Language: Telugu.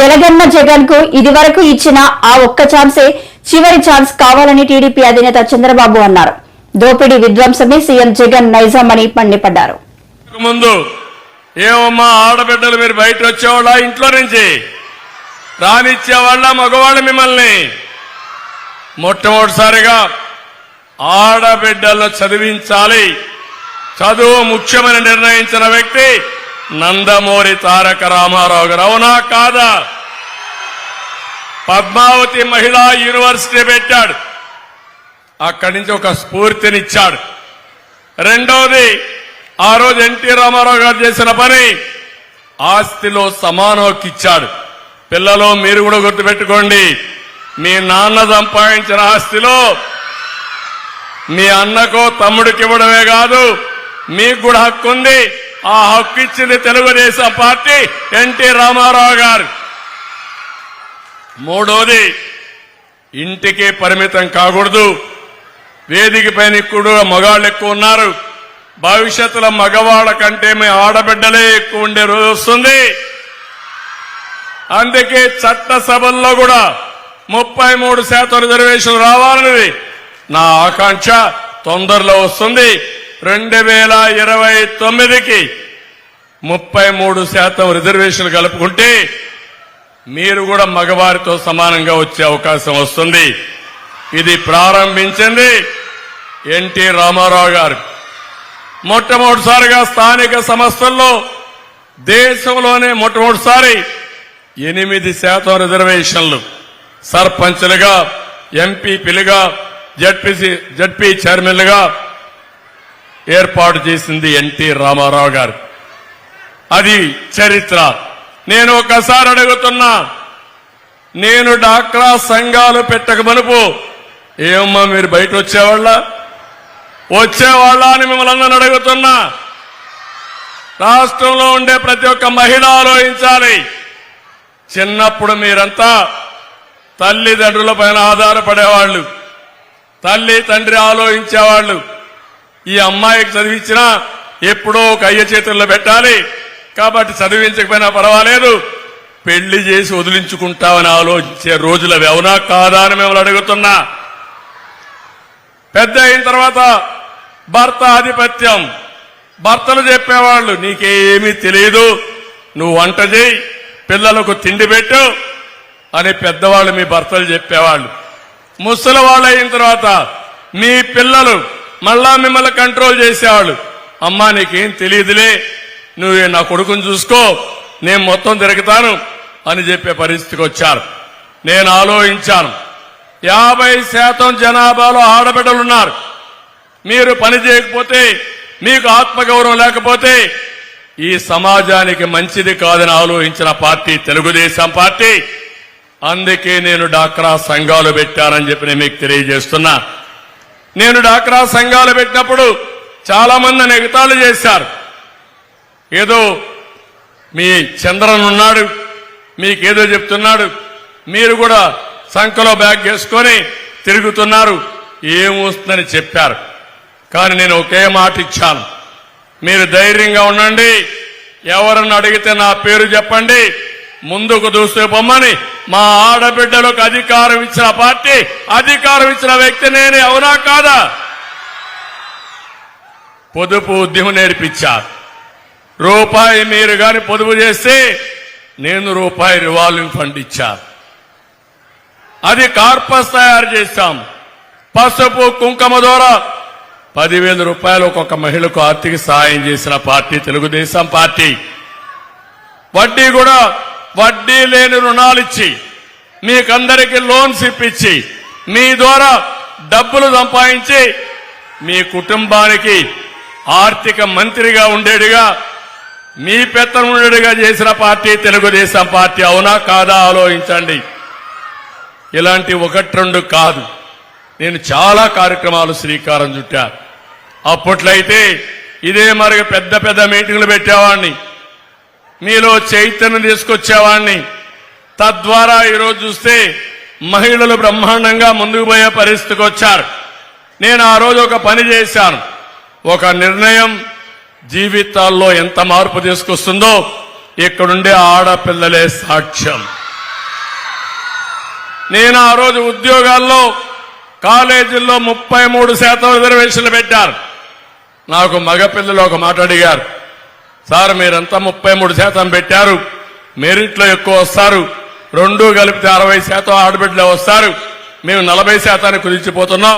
వెలగన్న జగన్కు ఇది వరకు ఇచ్చిన ఆ ఒక్క ఛాన్సే చివరి ఛాన్స్ కావాలని టీడీపీ అధినేత చంద్రబాబు అన్నారు. దోపిడీ విధ్వంసమే సీఎం జగన్ నైజాం అని మండిపడ్డారు. ముందు ఏమమ్మా ఆడబిడ్డలు మీరు బయట వచ్చేవాళ్ళ? ఇంట్లో నుంచి రానిచ్చేవాళ్ళ మగవాళ్ళు మిమ్మల్ని? మొట్టమొదటిసారిగా ఆడబిడ్డలను చదివించాలి. చదువు ముఖ్యమని నిర్ణయించిన వ్యక్తి నందమూరి తారక రామారావు గారు. అవునా కాదా? పద్మావతి మహిళా యూనివర్సిటీ పెట్టాడు. అక్కడి నుంచి ఒక స్ఫూర్తినిచ్చాడు. రెండవది ఆ రోజు ఎన్టీ రామారావు గారు చేసిన పని ఆస్తిలో సమాన హక్కు ఇచ్చాడు. పిల్లలు మీరు కూడా గుర్తుపెట్టుకోండి మీ నాన్న సంపాదించిన ఆస్తిలో మీ అన్నకో తమ్ముడికి ఇవ్వడమే కాదు మీకు కూడా హక్కు ఉంది ఆ హక్కు ఇచ్చింది తెలుగుదేశం పార్టీ ఎన్టీ రామారావు గారు. మూడోది ఇంటికి పరిమితం కాకూడదు. వేదిక పైన కూడా మగాళ్ళు ఎక్కువ ఉన్నారు. భవిష్యత్తులో మగవాళ్ళ కంటే మీ ఆడబిడ్డలే ఎక్కువ ఉండే రోజు వస్తుంది. అందుకే చట్టసభల్లో కూడా ముప్పై మూడు శాతం రిజర్వేషన్ రావాలన్నది నా ఆకాంక్ష. తొందరలో వస్తుంది. రెండు వేల ఇరవై తొమ్మిదికి ముప్పై మూడు శాతం రిజర్వేషన్లు కలుపుకుంటే మీరు కూడా మగవారితో సమానంగా వచ్చే అవకాశం వస్తుంది. ఇది ప్రారంభించింది ఎన్టీ రామారావు గారు. మొట్టమొదటిసారిగా స్థానిక సంస్థల్లో దేశంలోనే మొట్టమొదటిసారి ఎనిమిది శాతం రిజర్వేషన్లు. సర్పంచ్లుగా ఎంపీపీలుగా జడ్పీసీ జడ్పీ చైర్మన్లుగా ఏర్పాటు చేసింది ఎన్టీ రామారావు గారు. అది చరిత్ర. నేను ఒకసారి అడుగుతున్నా నేను డాక్రా సంఘాలు పెట్టక మనుపు. ఏమమ్మా మీరు బయట వచ్చేవాళ్ళ? వచ్చేవాళ్ళ అని మిమ్మల్ని అందరిని అడుగుతున్నా. రాష్ట్రంలో ఉండే ప్రతి ఒక్క మహిళ ఆలోచించాలి. చిన్నప్పుడు మీరంతా తల్లిదండ్రుల పైన ఆధారపడేవాళ్ళు. తల్లి తండ్రి ఆలోచించేవాళ్ళు. ఈ అమ్మాయికి చదివించినా ఎప్పుడో ఒక అయ్య చేతుల్లో పెట్టాలి. కాబట్టి చదివించకపోయినా పర్వాలేదు. పెళ్ళి చేసి వదిలించుకుంటామని ఆలోచించే రోజులు అవి అవునా కాదా అని మిమ్మల్ని అడుగుతున్నా. పెద్ద అయిన తర్వాత భర్త ఆధిపత్యం. భర్తలు చెప్పేవాళ్ళు నీకేమీ తెలియదు నువ్వు వంట చేయి పిల్లలకు తిండి పెట్టు అని పెద్దవాళ్ళు మీ భర్తలు చెప్పేవాళ్ళు. ముసలి వాళ్ళు అయిన తర్వాత మీ పిల్లలు మళ్ళా మిమ్మల్ని కంట్రోల్ చేసేవాళ్ళు. అమ్మా నీకేం తెలియదులే నువ్వు నా కొడుకుని చూసుకో నేను మొత్తం తిరుగుతాను అని చెప్పే పరిస్థితికి వచ్చారు. నేను ఆలోచించాను. యాభై శాతం జనాభాలో ఆడబిడ్డలున్నారు మీరు పని చేయకపోతే మీకు ఆత్మగౌరవం లేకపోతే ఈ సమాజానికి మంచిది కాదని ఆలోచించిన పార్టీ తెలుగుదేశం పార్టీ. అందుకే నేను డాక్రా సంఘాలు పెట్టానని చెప్పి నేను మీకు తెలియజేస్తున్నా. నేను డాక్రా సంఘాలు పెట్టినప్పుడు చాలా మంది ఎగతాళి చేశారు. ఏదో మీ చంద్రన్ ఉన్నాడు మీకేదో చెప్తున్నాడు మీరు కూడా సంఖలో బ్యాగ్ వేసుకొని తిరుగుతున్నారు ఏమొస్తుందని చెప్పారు. కానీ నేను ఒకే మాట ఇచ్చాను. మీరు ధైర్యంగా ఉండండి ఎవరన్నా అడిగితే నా పేరు చెప్పండి ముందుకు దూస్తే బొమ్మని మా ఆడబిడ్డలకు అధికారం ఇచ్చిన పార్టీ అధికారం ఇచ్చిన వ్యక్తి నేనే అవునా కాదా? పొదుపు ఉద్యమం నేర్పించారు. రూపాయి మీరు కానీ పొదుపు చేస్తే నేను రూపాయి రివాల్వింగ్ ఫండ్ ఇచ్చాను అది కార్పస్ తయారు చేశాం పసుపు కుంకుమ ద్వారా పదివేల రూపాయలు ఒక్కొక్క మహిళకు ఆర్థిక సహాయం చేసిన పార్టీ తెలుగుదేశం పార్టీ. వడ్డీ కూడా వడ్డీ లేని రుణాలు ఇచ్చి మీకందరికీ లోన్స్ ఇప్పించి మీ ద్వారా డబ్బులు సంపాదించి మీ కుటుంబానికి ఆర్థిక మంత్రిగా ఉండేడుగా మీ పెత్తనుడిగా చేసిన పార్టీ తెలుగుదేశం పార్టీ అవునా కాదా ఆలోచించండి. ఇలాంటి ఒకటి రెండు కాదు. నేను చాలా కార్యక్రమాలు శ్రీకారం చుట్టా. అప్పట్లయితే ఇదే మరి పెద్ద పెద్ద మీటింగ్లు పెట్టేవాడిని. మీలో చైతన్యం తీసుకొచ్చేవాడిని. తద్వారా ఈరోజు చూస్తే మహిళలు బ్రహ్మాండంగా ముందుకు పోయే పరిస్థితికి వచ్చారు. నేను ఆ రోజు ఒక పని చేశాను. ఒక నిర్ణయం జీవితాల్లో ఎంత మార్పు తీసుకొస్తుందో ఇక్కడుండే ఆడపిల్లలే సాక్ష్యం. నేను ఆ రోజు ఉద్యోగాల్లో కాలేజీల్లో ముప్పై మూడు శాతం రిజర్వేషన్లు పెట్టారు. నాకు మగపిల్లలు ఒక మాట అడిగారు సార్ మీరంతా ముప్పై మూడు శాతం పెట్టారు మెరిట్లో ఎక్కువ వస్తారు రెండు కలిపితే అరవై శాతం ఆడబిడ్డలే వస్తారు మేము నలభై శాతానికి కుదించిపోతున్నాం.